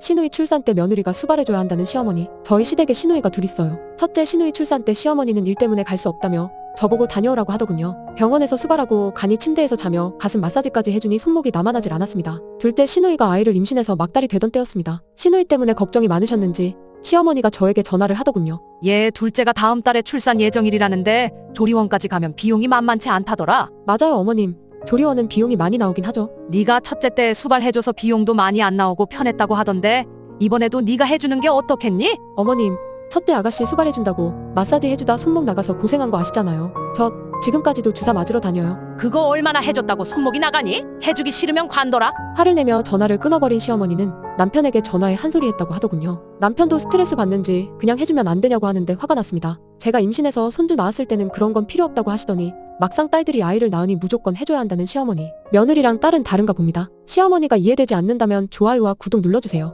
시누이 출산 때 며느리가 수발해줘야 한다는 시어머니. 저희 시댁에 시누이가 둘 있어요. 첫째 시누이 출산 때 시어머니는 일 때문에 갈 수 없다며 저보고 다녀오라고 하더군요. 병원에서 수발하고 간이 침대에서 자며 가슴 마사지까지 해주니 손목이 남아나질 않았습니다. 둘째 시누이가 아이를 임신해서 막달이 되던 때였습니다. 시누이 때문에 걱정이 많으셨는지 시어머니가 저에게 전화를 하더군요. 얘 둘째가 다음 달에 출산 예정일이라는데 조리원까지 가면 비용이 만만치 않다더라. 맞아요 어머님. 조리원은 비용이 많이 나오긴 하죠. 네가 첫째 때 수발해줘서 비용도 많이 안 나오고 편했다고 하던데 이번에도 네가 해주는 게 어떻겠니? 어머님, 첫째 아가씨 수발해준다고 마사지 해주다 손목 나가서 고생한 거 아시잖아요. 저 지금까지도 주사 맞으러 다녀요. 그거 얼마나 해줬다고 손목이 나가니? 해주기 싫으면 관둬라. 화를 내며 전화를 끊어버린 시어머니는 남편에게 전화에 한 소리 했다고 하더군요. 남편도 스트레스 받는지 그냥 해주면 안 되냐고 하는데 화가 났습니다. 제가 임신해서 손주 낳았을 때는 그런 건 필요 없다고 하시더니 막상 딸들이 아이를 낳으니 무조건 해줘야 한다는 시어머니. 며느리랑 딸은 다른가 봅니다. 시어머니가 이해되지 않는다면 좋아요와 구독 눌러주세요.